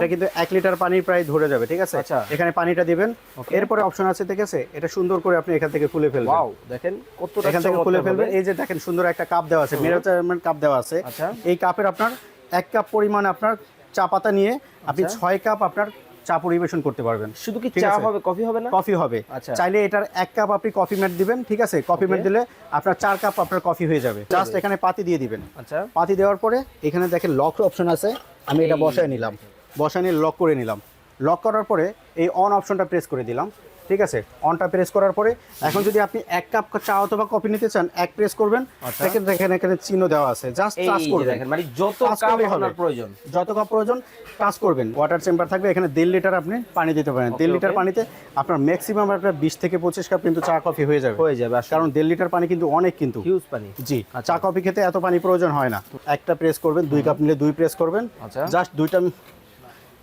এটা কিন্তু এক লিটার পানি প্রায় ধরে যাবে ঠিক আছে? আচ্ছা। এখানে পানিটা দিবেন। এরপরে অপশন আছে ঠিক আছে? এটা সুন্দর করে আপনি এখান থেকে খুলে ফেলবেন। ওয়াও দেখেন কতটা এখান থেকে খুলে ফেলবেন। এই যে দেখেন সুন্দর একটা কাপ দেওয়া আছে মেরোচারমেন্ট কাপ দেওয়া আছে। আচ্ছা। এই কাপের আপনার এক কাপ পরিমাণ আপনার চা পাতা নিয়ে আপনি আচ্ছা। ছয় কাপ আপনার চা পরিবেশন করতে পারবেন। শুধু কি চা হবে কফি হবে না? কফি হবে। চাইলে এটার এক কাপ আপনি কফি ম্যাট দিবেন ঠিক আছে? কফি ম্যাট দিলে আপনার চার কাপ আপনার কফি হয়ে যাবে। জাস্ট এখানে পাতি দিয়ে দিবেন। আচ্ছা। পাতি দেওয়ার পরে এখানে দেখেন লক অপশন আছে। আমি এটা বসায় নিলাম। বসায় নিয়ে লক করে নিলাম। লক করার পরে এই অন অপশনটা প্রেস করে দিলাম। ঠিক আছে? অনটা প্রেস করার পরে এখন যদি আপনি এক কাপ চা অথবা কফি নিতে চান এক প্রেস করবেন। আচ্ছা। দেখেন দেখেন এখানে চিহ্ন দেওয়া আছে। জাস্ট টাচ করবেন। মানে যত কাপ আপনার প্রয়োজন। যত কাপ প্রয়োজন টাচ করবেন। ওয়াটার চেম্বার থাকবে এখানে দেড় লিটার আপনি পানি দিতে পারেন। দেড় লিটার পানিতে আপনার ম্যাক্সিমাম আপনার বিশ থেকে পঁচিশ কাপ কিন্তু চা কফি হয়ে যাবে। হয়ে যাবে কারণ দেড় লিটার পানি কিন্তু অনেক কিন্তু। হিউজ পানি। জি। চা কফি খেতে এত পানি প্রয়োজন হয় না। একটা প্রেস করবেন দুই কাপ নিলে দুই প্রেস করবেন। আচ্ছা। জাস্ট দুইটা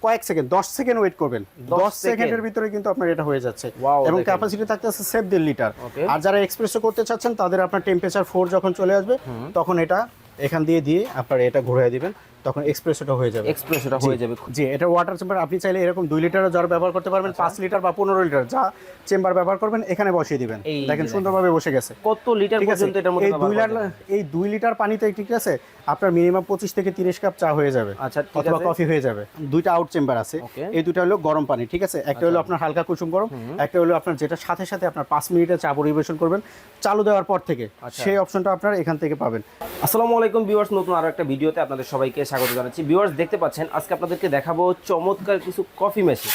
কয়েক সেকেন্ড দশ সেকেন্ড ওয়েট করবেন। দশ? সেকেন্ডের ভিতরে কিন্তু আপনার এটা হয়ে যাচ্ছে। এবং ক্যাপাসিটি ক্যাপাসিটি থাকতেছে সেভ দেড় লিটার আর যারা এক্সপ্রেসও করতে চাচ্ছেন তাদের আপনার টেম্পারেচার ফোর যখন চলে আসবে তখন এটা এখান দিয়ে দিয়ে আপনার এটা ঘুরিয়ে দিবেন। তখন এক্সপ্রেসোটা হয়ে যাবে। এক্সপ্রেসটা হয়ে যাবে জি এটা ওয়াটার চেম্বার আপনি চাইলে এরকম দুই লিটারও জার ব্যবহার করতে পারবেন পাঁচ লিটার বা পনেরো লিটার যা চেম্বার ব্যবহার করবেন এখানে বসিয়ে দিবেন। দেখেন। সুন্দরভাবে বসে গেছে। কত লিটার পর্যন্ত এটার মধ্যে এই দুই লিটার এই দুই লিটার পানিতে ঠিক আছে আপনার মিনিমাম পঁচিশ থেকে তিরিশ কাপ চা হয়ে যাবে। আচ্ছা, অথবা কফি হয়ে যাবে। দুইটা আউট চেম্বার আছে। এই দুইটা হলো গরম পানি ঠিক আছে? একটা হলো আপনার হালকা কুসুম গরম একটা হলো আপনার যেটা সাথে সাথে আপনার পাঁচ মিনিটে চা পরিবেশন করবেন চালু দেওয়ার পর থেকে আচ্ছা। সেই অপশনটা আপনার এখান থেকে পাবেন। আসসালামু আলাইকুম ভিউয়ার্স নতুন আরও একটা ভিডিওতে আপনাদের সবাইকে স্বাগত জানাচ্ছি। ভিউয়ার্স দেখতে পাচ্ছেন আজকে আপনাদেরকে দেখাবো চমৎকার কিছু কফি মেশিন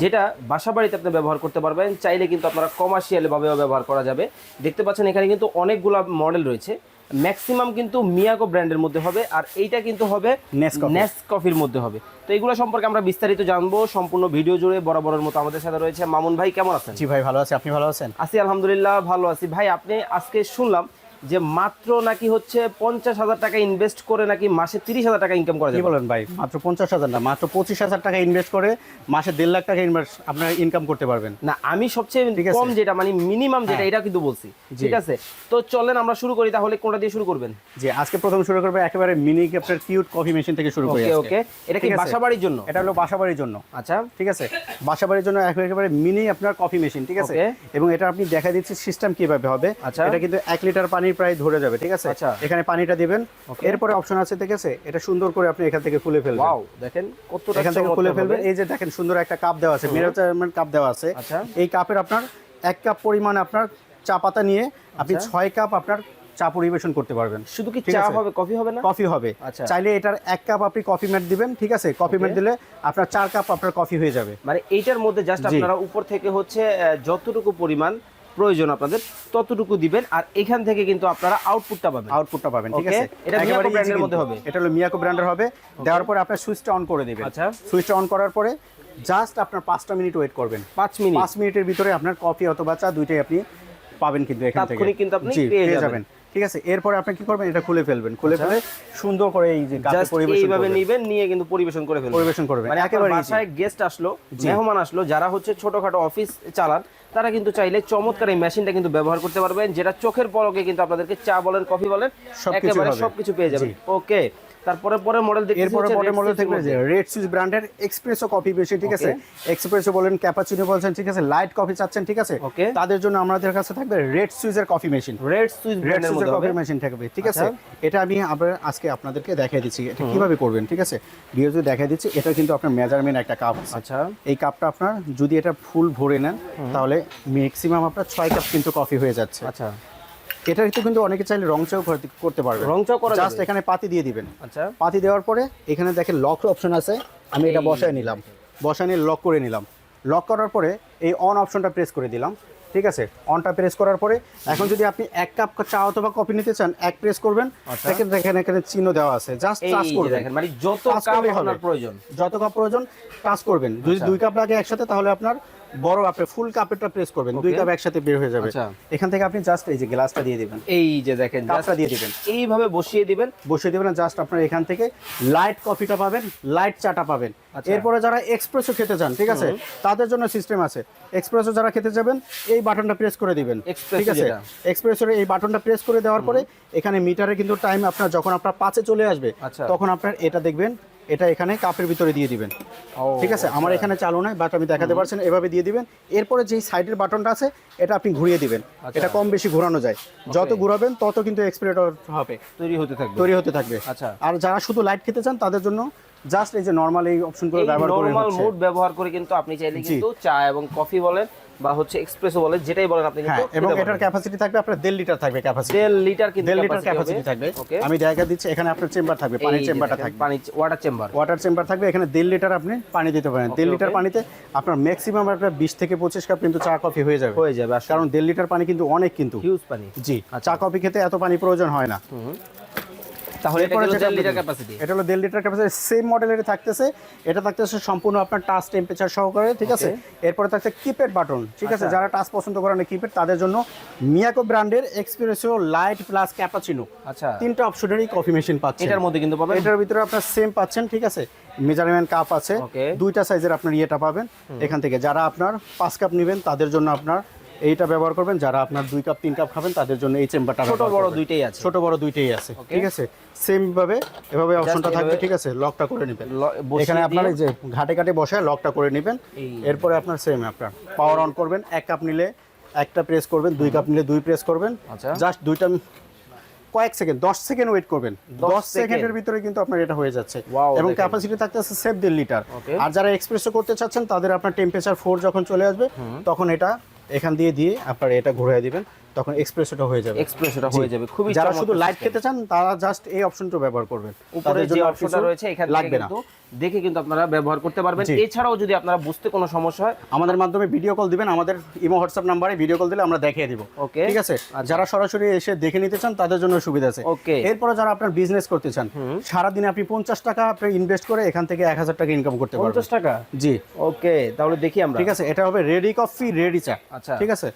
যেটা বাসা বাড়িতে আপনি ব্যবহার করতে পারবেন। চাইলে কিন্তু আপনারা কমার্শিয়াল ভাবেও ব্যবহার করা যাবে। দেখতে পাচ্ছেন এখানে কিন্তু অনেকগুলো মডেল রয়েছে। ম্যাক্সিমাম কিন্তু মিয়াকো ব্র্যান্ডের মধ্যে হবে আর এইটা কিন্তু হবে। নেস কফির মধ্যে হবে। তো এগুলো সম্পর্কে আমরা বিস্তারিত জানব সম্পূর্ণ ভিডিও জুড়ে বরাবরের মতো আমাদের সাথে রয়েছে মামুন ভাই। কেমন আছেন? জি ভাই ভালো আছে। আপনি ভালো আছেন? আছি আলহামদুলিল্লাহ ভালো আছি। ভাই আপনি আজকে শুনলাম যে মাত্র নাকি হচ্ছে পঞ্চাশ হাজার টাকা ইনভেস্ট করে নাকি মাসে তিরিশ হাজার টাকা ইনকাম করা যাবে? বলেন ভাই? মাত্র পঞ্চাশ হাজার না মাত্র পঁচিশ হাজার টাকা ইনভেস্ট করে মাসে দেড় লাখ টাকা ইনভেস্ট আপনার ইনকাম করতে পারবেন। না আমি সবচেয়ে। কম যেটা মানে মিনিমাম যেটা হ্যাঁ। এটা কিন্তু বলছি। ঠিক আছে? তো চলেন আমরা শুরু করি তাহলে কোনটা দিয়ে শুরু করবেন? যে আজকে প্রথম শুরু করবে একেবারে মিনি ক্যাপ্টার কিউট কফি মেশিন থেকে শুরু করি ওকে এটা কি ঠিক আছে? বাসা বাড়ির জন্য? এটা হলো বাসাবাড়ির জন্য। আচ্ছা। ঠিক আছে? বাসাবাড়ির জন্য একেবারে মিনি আপনার কফি মেশিন ঠিক আছে? এবং এটা আপনি দেখা দিচ্ছি সিস্টেম কীভাবে হবে। আচ্ছা। এটা কিন্তু এক লিটার পানি প্রায় ধরে যাবে ঠিক আছে? আচ্ছা। এখানে পানিটা দিবেন। এরপরে অপশন আছে ঠিক আছে? এটা সুন্দর করে আপনি এখান থেকে খুলে ফেলবেন। ওয়াও দেখেন কতটা এখান থেকে খুলে ফেলবেন। এই যে দেখেন সুন্দর একটা কাপ দেওয়া আছে মেরোচারমেন্ট কাপ দেওয়া আছে। আচ্ছা। এই কাপের আপনার এক কাপ পরিমাণ আপনার চা পাতা নিয়ে আপনি আচ্ছা। ছয় কাপ আপনার চা পরিবেশন করতে পারবেন। শুধু কি চা হবে কফি হবে না? কফি হবে। চাইলে এটার এক কাপ আপনি কফি ম্যাট দিবেন ঠিক আছে? কফি ম্যাট দিলে আপনার চার কাপ আপনার কফি হয়ে যাবে। মানে এইটার মধ্যে জাস্ট আপনারা উপর থেকে হচ্ছে যতটুকু পরিমাণ প্রয়োজন আপনাদের ততটুকু দিবেন আর এখান থেকে কিন্তু আপনারা আউটপুটটা পাবেন। আউটপুটটা পাবেন ঠিক আছে? এটা মিয়াকো ব্র্যান্ডের মধ্যে হবে। এটা হলো মিয়াকো ব্র্যান্ডের হবে। দেওয়ার পরে আপনার সুইচটা অন করে দিবেন। আচ্ছা। সুইচটা অন করার পরে জাস্ট আপনার পাঁচটা মিনিট ওয়েট করবেন। পাঁচ মিনিট পাঁচ মিনিটের ভিতরে আপনার কফি অথবা চা দুইটাই আপনি পাবেন কিন্তু এখান থেকে। তাৎক্ষণিক কিন্তু আপনি পেয়ে যাবেন। ঠিক আছে? এরপরে আপনি কি করবেন? এটা খুলে ফেলবেন। খুলে ফেলে সুন্দর করে এই যে এইভাবে। নিবেন নিয়ে কিন্তু পরিবেশন করে ফেলবেন। পরিবেশন করবেন। মানে একেবারে বাসায় গেস্ট আসলো মেহমান আসলো যারা হচ্ছে ছোটখাটো অফিস চালান তারা কিন্তু চাইলে চমৎকার এই মেশিনটা কিন্তু ব্যবহার করতে পারবেন যেটা চোখের পলকে কিন্তু আপনাদেরকে চা বলেন কফি বলেন একেবারে সবকিছু পেয়ে যাবেন। ওকে তারপরে পরে মডেল দেখতেছি এরপরে পরে মডেল থাকবে যে। রেড সুইস ব্র্যান্ডের এক্সপ্রেসো কফি বেশি ঠিক আছে? এক্সপ্রেসো বলেন ক্যাপাচিনো বলছেন ঠিক আছে? লাইট কফি চাচ্ছেন ঠিক আছে. তাদের জন্য আমাদের কাছে থাকবে রেড সুইজের কফি মেশিন রেড রেড ব্র্যান্ডের সুইজের মধ্যে কফি হবে মেশিন থাকবে ঠিক আছে? আচ্ছা। এটা আমি আবার আজকে আপনাদেরকে দেখিয়ে দিচ্ছি। এটা কীভাবে করবেন ঠিক আছে? দিচ্ছি। এটা কিন্তু আপনার মেজারমেন্ট একটা কাপ আচ্ছা। এই কাপটা আপনার যদি এটা ফুল ভরে নেন তাহলে ম্যাক্সিমাম আপনার ছয় কাপ কিন্তু কফি হয়ে যাচ্ছে। আচ্ছা। এটা কিন্তু অনেকে চাইলে রং চাও করতে- করতে পারবে রং চাও করা জাস্ট এখানে পাতি দিয়ে দিবেন। আচ্ছা। পাতি দেওয়ার পরে এখানে দেখেন লক অপশন আছে। আমি এটা বসায় নিলাম। বসায় নিয়ে লক করে নিলাম। লক করার পরে এই অন অপশনটা প্রেস করে দিলাম। ঠিক আছে? অনটা প্রেস করার পরে এখন যদি আপনি এক কাপ চা অথবা কফি নিতে চান এক প্রেস করবেন। সেক্ষেত্রে দেখেন এখানে চিহ্ন দেওয়া আছে। জাস্ট টাচ করে করবেন। দেখেন মানে যত কাপ আপনার প্রয়োজন। যত কাপ প্রয়োজন টাচ করবেন। যদি আচ্ছা। দুই কাপ লাগে একসাথে তাহলে আপনার বড় আপনি ফুল কাপেরটা প্রেস করবেন দুই কাপ একসাথে বের হয়ে যাবে। আচ্ছা। এখান থেকে আপনি জাস্ট এই যে গ্লাসটা দিয়ে দিবেন। এই যে দেখেন just দিয়ে দিবেন। এইভাবে বসিয়ে দিবেন। বসিয়ে দেবেন জাস্ট আপনার এখান থেকে লাইট কফিটা পাবেন লাইট চাটা পাবেন। আচ্ছা। এরপরে যারা এক্সপ্রেসও খেতে চান ঠিক আছে? তাদের জন্য সিস্টেম আছে। এক্সপ্রেসও যারা খেতে যাবেন এই বাটনটা প্রেস করে দিবেন ঠিক আছে। এক্সপ্রেসের এই বাটনটা প্রেস করে দেওয়ার পরে এখানে মিটারে কিন্তু টাইম আপনার যখন আপনার পাঁচে চলে আসবে আচ্ছা। তখন আপনার এটা দেখবেন এটা এখানে কাপের ভিতরে দিয়ে দিবেন। ঠিক আছে? আমার এখানে চালু নাই বাট আমি দেখাতে পারছেন এভাবে দিয়ে দিবেন। এরপরে যেই সাইডের বাটনটা আছে এটা আপনি ঘুরিয়ে দিবেন। আচ্ছা। এটা কম বেশি ঘোরানো যায়। যত ঘোরাবেন তত কিন্তু এক্সপিরেটর হবে। তৈরি হতে থাকবে। তৈরি হতে থাকবে। আচ্ছা। আর যারা শুধু লাইট খেতে চান তাদের জন্য জাস্ট এই যে নর্মাল এই অপশনগুলো ব্যবহার করে নরমাল। মুড ব্যবহার করে কিন্তু আপনি চাইলে কিন্তু চা এবং কফি বলেন বা হচ্ছে এক্সপ্রেসও বলেন যেটাই বলেন আপনি হ্যাঁ কিন্তু এবং এটার ক্যাপাসিটি থাকবে আপনার দেড় লিটার থাকবে ক্যাপাসিটি দেড় লিটার কিন্তু দেড় লিটার ক্যাপাসিটি থাকবে। আমি জায়গা দিচ্ছি এখানে আপনার চেম্বার থাকবে পানির চেম্বারটা থাকবে। পানি ওয়াটার চেম্বার ওয়াটার চেম্বার থাকবে এখানে দেড় লিটার আপনি পানি দিতে পারেন। দেড় লিটার পানিতে আপনার ম্যাক্সিমাম আপনার বিশ থেকে পঁচিশ কাপ কিন্তু চা কফি হয়ে যাবে। হয়ে যাবে কারণ দেড় লিটার পানি কিন্তু অনেক কিন্তু। হিউজ পানি। জি চা কফি খেতে এত পানি প্রয়োজন হয় না। তাহলে এটা এরপরে যেটা লিটার ক্যাপাসিটি এটা হলো দেড় লিটার ক্যাপাসিটি সেম মডেলের থাকতেছে এটা থাকতেছে সম্পূর্ণ আপনার টাচ টেম্পারেচার সহকারে ঠিক আছে? এরপরে থাকছে কিপ্যাড বাটন ঠিক আছে? আচ্ছা। যারা টাচ পছন্দ করেন কিপ্যাড তাদের জন্য মিয়াকো ব্র্যান্ডের এক্সপ্রেসো লাইট প্লাস ক্যাপাচিনো আচ্ছা। তিনটা অপশনেরই কফি মেশিন পাচ্ছেন। এটার মধ্যে কিন্তু পাবেন। এটার ভিতরে আপনার সেম পাচ্ছেন ঠিক আছে? মেজারমেন্ট কাপ আছে। দুইটা সাইজের আপনার ইয়েটা পাবেন। এখান থেকে যারা আপনার পাঁচ কাপ নেবেন তাদের জন্য আপনার এইটা ব্যবহার করবেন যারা আপনার দুই কাপ তিন কাপ খাবেন তাদের জন্য এই চেম্বারটা ছোট বড় দুইটাই আছে। ছোট বড় দুইটাই আছে ঠিক আছে? সেম ভাবে এভাবে অপশনটা থাকবে ঠিক আছে? লকটা করে নেবেন। এখানে আপনার এই যে ঘাটে ঘাটে বসে লকটা করে নেবেন। এরপরে আপনার সেম আপনার। পাওয়ার অন করবেন এক কাপ নিলে একটা প্রেস করবেন দুই কাপ নিলে দুই প্রেস করবেন। আচ্ছা। জাস্ট দুইটা কয়েক সেকেন্ড দশ সেকেন্ড ওয়েট করবেন। দশ? সেকেন্ডের ভিতরে কিন্তু আপনার এটা হয়ে যাচ্ছে। এবং। ক্যাপাসিটি থাকতেছে সেভ দেড় লিটার আর যারা এক্সপ্রেসও করতে চাচ্ছেন তাদের আপনার টেম্পারেচার ফোর যখন চলে আসবে তখন এটা এখান দিয়ে দিয়ে আপনারা এটা ঘুরাই দিবেন। তখন এক্সপ্রেসোটা হয়ে যাবে। এক্সপ্রেসটা হয়ে যাবে। খুবই যারা শুধু লাইট খেতে চান তারা জাস্ট এই অপশনটা ব্যবহার করবেন। উপরে যে অপশনটা রয়েছে এখান লাগবে না। কিন্তু দেখে কিন্তু আপনারা ব্যবহার করতে পারবেন। এছাড়াও যদি আপনারা বুঝতে কোনো সমস্যা হয় আমাদের মাধ্যমে ভিডিও কল দিবেন আমাদের ইমো হোয়াটসঅ্যাপ নাম্বারে ভিডিও কল দিলে আমরা দেখিয়ে দিব। Okay. ঠিক আছে? যারা সরাসরি এসে দেখে নিতে চান তাদের জন্য সুবিধা আছে। ওকে। এরপরে যারা আপনার বিজনেস করতে চান সারাদিনে আপনি পঞ্চাশ টাকা আপনি ইনভেস্ট করে এখান থেকে এক হাজার টাকা ইনকাম করতে পারবেন। পঞ্চাশ টাকা? জি। ওকে তাহলে দেখি আমরা। ঠিক আছে? এটা হবে রেডি কফি রেডি চা। আচ্ছা। ঠিক আছে?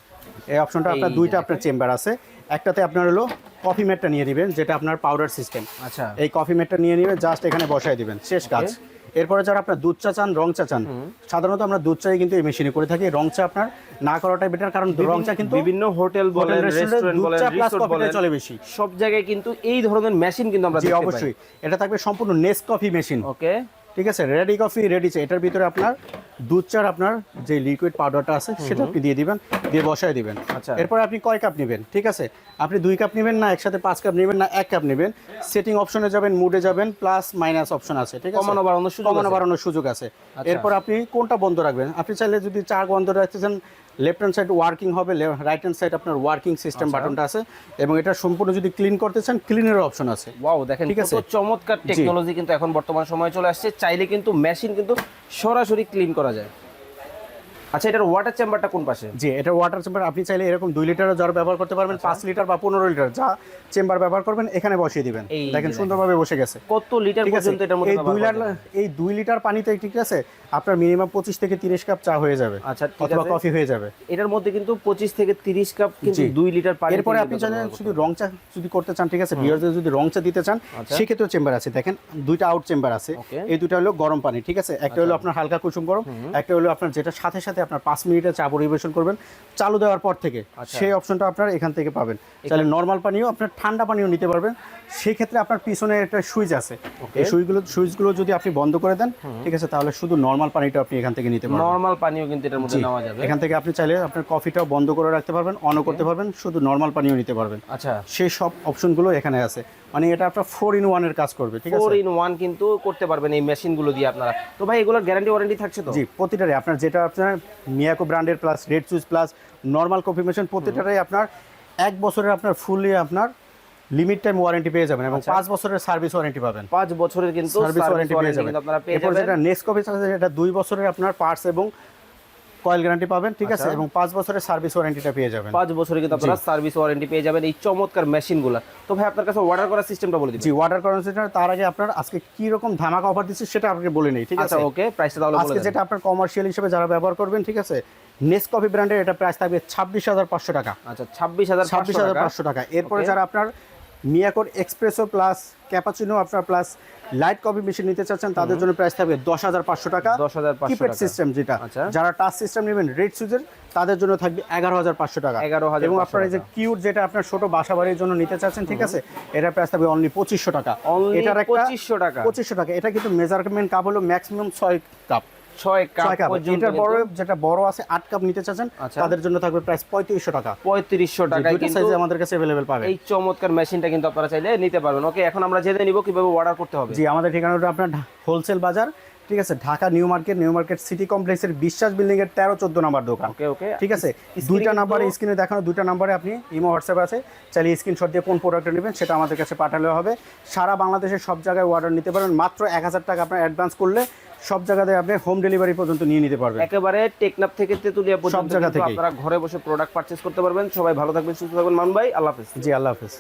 এই অপশনটা আপনার দুইটা আপনার চেম্বার আছে। একটাতে আপনার হলো কফি ম্যাটটা নিয়ে দিবেন যেটা আপনার পাউডার সিস্টেম আচ্ছা। এই কফি ম্যাটটা নিয়ে নিবে জাস্ট এখানে বসাই দিবেন শেষ কাজ। এরপরে যারা আপনার দুধ চা চান রং চা চান সাধারণত আমরা দুধ চাই কিন্তু এই মেশিনে করে থাকি। রং চা আপনার না করাটাই বেটার কারণ রং চা কিন্তু বিভিন্ন হোটেল বলেন রেস্টুরেন্ট, রিসোর্ট বলেন চলে বেশি। সব জায়গায় কিন্তু এই ধরনের মেশিন কিন্তু আমরা দেখতে পাই। অবশ্যই। এটা থাকবে সম্পূর্ণ নেস কফি মেশিন ওকে ঠিক আছে রেডি কফি রেডি চা এটার ভিতরে আপনার দুধ চার আপনার যে লিকুইড পাউডারটা আছে সেটা আপনি দিয়ে দিবেন দিয়ে বসায় দিবেন। আচ্ছা। এরপর আপনি কয় কাপ নেবেন ঠিক আছে? আপনি দুই কাপ নেবেন না একসাথে পাঁচ কাপ নেবেন না এক কাপ নেবেন। সেটিং অপশনে যাবেন মুডে যাবেন প্লাস মাইনাস অপশন আছে ঠিক আছে? কমানো বাড়ানোর সুযোগ কমানো। বাড়ানোর সুযোগ আছে। আচ্ছা। এরপর আপনি কোনটা বন্ধ রাখবেন? আপনি চাইলে যদি চা বন্ধ রাখতে চান লেফট হ্যান্ড সাইড ওয়ার্কিং হবে রাইট হ্যান্ড সাইড আপনার ওয়ার্কিং সিস্টেম। বাটনটা আছে এবং এটা সম্পূর্ণ যদি ক্লিন করতে চান ক্লিনের অপশন আছে ওয়াও দেখেন ঠিক আছে? চমৎকার টেকনোলজি কিন্তু এখন বর্তমান সময়ে চলে আসছে চাইলে কিন্তু মেশিন কিন্তু সরাসরি ক্লিন করা যায় আচ্ছা এটার ওয়াটার চেম্বারটা কোন পাশে? জি এটা ওয়াটার চেম্বার আপনি চাইলে এরকম দুই লিটারের জ্বর ব্যবহার করতে পারবেন পাঁচ লিটার বা পনেরো লিটার যা চেম্বার ব্যবহার করবেন এখানে বসিয়ে দিবেন। দেখেন। সুন্দরভাবে বসে গেছে। কত লিটার পর্যন্ত এটার মধ্যে এই দুই লিটার এই দুই লিটার পানিতে ঠিক আছে আপনার মিনিমাম পঁচিশ থেকে তিরিশ কাপ চা হয়ে যাবে। আচ্ছা, অথবা। কফি হয়ে যাবে। এটার মধ্যে কিন্তু পঁচিশ থেকে তিরিশ কাপ কিন্তু। দুই লিটার পানি এরপরে আপনি করতে শুধু রং চা যদি করতে চান ঠিক আছে বিয়ারদের যদি রং চা দিতে চান আচ্ছা। সেক্ষেত্রেও চেম্বার আছে। দেখেন দুইটা আউট চেম্বার আছে। এই দুটো হলো গরম পানি ঠিক আছে? একটা হলো আপনার হালকা কুসুম গরম একটা হলো আপনার যেটা সাথে সাথে আপনার পাঁচ মিনিটে চা পরিবেশন করবেন। চালু দেওয়ার পর থেকে আচ্ছা। সেই অপশনটা আপনার এখান থেকে পাবেন। তাহলে নর্মাল পানিও আপনার ঠান্ডা পানিও নিতে পারবেন। সেই ক্ষেত্রে আপনার পিছনে একটা সুইচ আছে। এই সুইচগুলো সুইচগুলো যদি আপনি বন্ধ করে দেন ঠিক আছে তাহলে শুধু নর্মাল পানিটা আপনি এখান থেকে নিতে পারবেন। নর্মাল পানিও কিন্তু এটার মধ্যে নেওয়া যাবে। এখান থেকে আপনি চাইলে আপনার কফিটাও বন্ধ করে রাখতে পারবেন অনও করতে পারবেন শুধু নর্মাল পানিও নিতে পারবেন। আচ্ছা। সেই সব অপশনগুলো এখানে আছে। মানে এটা আপনার ফোর ইন ওয়ানের কাজ করবে ঠিক ফোর ইন ওয়ান কিন্তু করতে পারবেন এই মেশিনগুলো দিয়ে আপনারা। তো ভাই এগুলোর গ্যারান্টি ওয়ারেন্টি থাকছে তো? জি প্রতিটারে আপনার যেটা আপনার মিয়াকো ব্র্যান্ডের plus red switch plus normal coffee machine প্রতিটারে আপনার এক বছরের আপনার ফুললি আপনার লিমিট টাইম ওয়ারেন্টি পেয়ে যাবেন এবং পাঁচ বছরের সার্ভিস ওয়ারেন্টি পাবেন। পাঁচ বছরের কিন্তু সার্ভিস ওয়ারেন্টি পেয়ে যাবেন। আপনারা পেয়ে যাবেন। নেক্সট কফি আছে এটা দুই বছরের আপনার পার্টস এবং কয়েল গ্যারান্টি পাবেন ঠিক আছে? আচ্ছা। এবং পাঁচ বছরের সার্ভিস ওয়ারেন্টিটা পেয়ে যাবেন। পাঁচ বছরে কিন্তু আপনারা সার্ভিস ওয়ারেন্টি পেয়ে যাবেন এই চমৎকার মেশিনগুলো। তো ভাই আপনার কাছে অর্ডার করার সিস্টেমটা বলে দিচ্ছি জি ওয়াটার কনসেন্ট্রেটর তার আগে আপনার আজকে কি রকম ধামাকা অফার দিচ্ছে সেটা আপনাকে বলে নেই ঠিক আছে? আচ্ছা ওকে প্রাইসটা তাহলে বলে আজকে যেটা আপনার কমার্শিয়াল হিসেবে যারা ব্যবহার করবেন ঠিক আছে? নেস কফি ব্র্যান্ডের এটা প্রাইস থাকবে ছাব্বিশ হাজার পাঁচশো টাকা। আচ্ছা ছাব্বিশ হাজার ছাব্বিশ হাজার পাঁচশো টাকা। এরপরে যারা আপনার মিয়াকোর এক্সপ্রেসো প্লাস ক্যাপাচিনো আপনার প্লাস লাইট কপি মেশিন নিতে চাচ্ছেন তাদের জন্য প্রাইস থাকবে দশ হাজার পাঁচশো টাকা। 10,500 কিপ্যাড সিস্টেম যেটা। আচ্ছা। যারা টাচ সিস্টেম নেবেন রেড সুইচের তাদের জন্য থাকবে এগারো হাজার পাঁচশো টাকা। এগারো হাজার এবং আপনার এই যে কিউট যেটা আপনার ছোট বাসা বাড়ির জন্য নিতে চাচ্ছেন ঠিক আছে এটার প্রাইস থাকবে অনলি পঁচিশশো টাকা। এটার একটা 2500 টাকা। পঁচিশশো টাকা। এটা কিন্তু মেজারমেন্ট কাপ হলো ম্যাক্সিমাম ছয় কাপ ছয় কাপ এটার বড় যেটা বড় আছে আট কাপ নিতে চাচ্ছেন আচ্ছা। তাদের জন্য থাকবে প্রাইস পঁয়ত্রিশশো টাকা। পঁয়ত্রিশশো দুইটা সাইজে আমাদের কাছে অ্যাভেলেবেল পাবে এই চমৎকার মেশিনটা কিন্তু আপনারা চাইলে নিতে পারবেন। ওকে এখন আমরা জেনে নিব কীভাবে অর্ডার করতে হবে। জি আমাদের ঠিকানাটা আপনার হোলসেল বাজার ঠিক আছে? Dhaka new market new market city কমপ্লেক্সের বিশ্বাস বিল্ডিং এর তেরো চোদ্দ নাম্বার দোকান। ওকে ওকে ঠিক আছে? দুইটা নাম্বারে স্ক্রিনে দেখানো দুইটা নাম্বারে আপনি ইমো হোয়াটসঅ্যাপ আছে। চাইলে স্ক্রিনশট দিয়ে কোন প্রোডাক্টটা নেবেন সেটা আমাদের কাছে পাঠালেও হবে। সারা বাংলাদেশের সব জায়গায় অর্ডার নিতে পারেন। মাত্র এক হাজার টাকা আপনার অ্যাডভান্স করলে সব জায়গাতে আপনি হোম ডেলিভারি পর্যন্ত নিয়ে নিতে পারবেন। একেবারে টেকনাফ থেকে তেতুলিয়া পর্যন্ত জায়গা থেকে আপনারা ঘরে বসে প্রোডাক্ট পারচেজ করতে পারবেন। সবাই ভালো থাকবেন সুস্থ থাকবেন। মান ভাই আল্লাহ হাফেজ। জি আল্লাহ হাফিজ।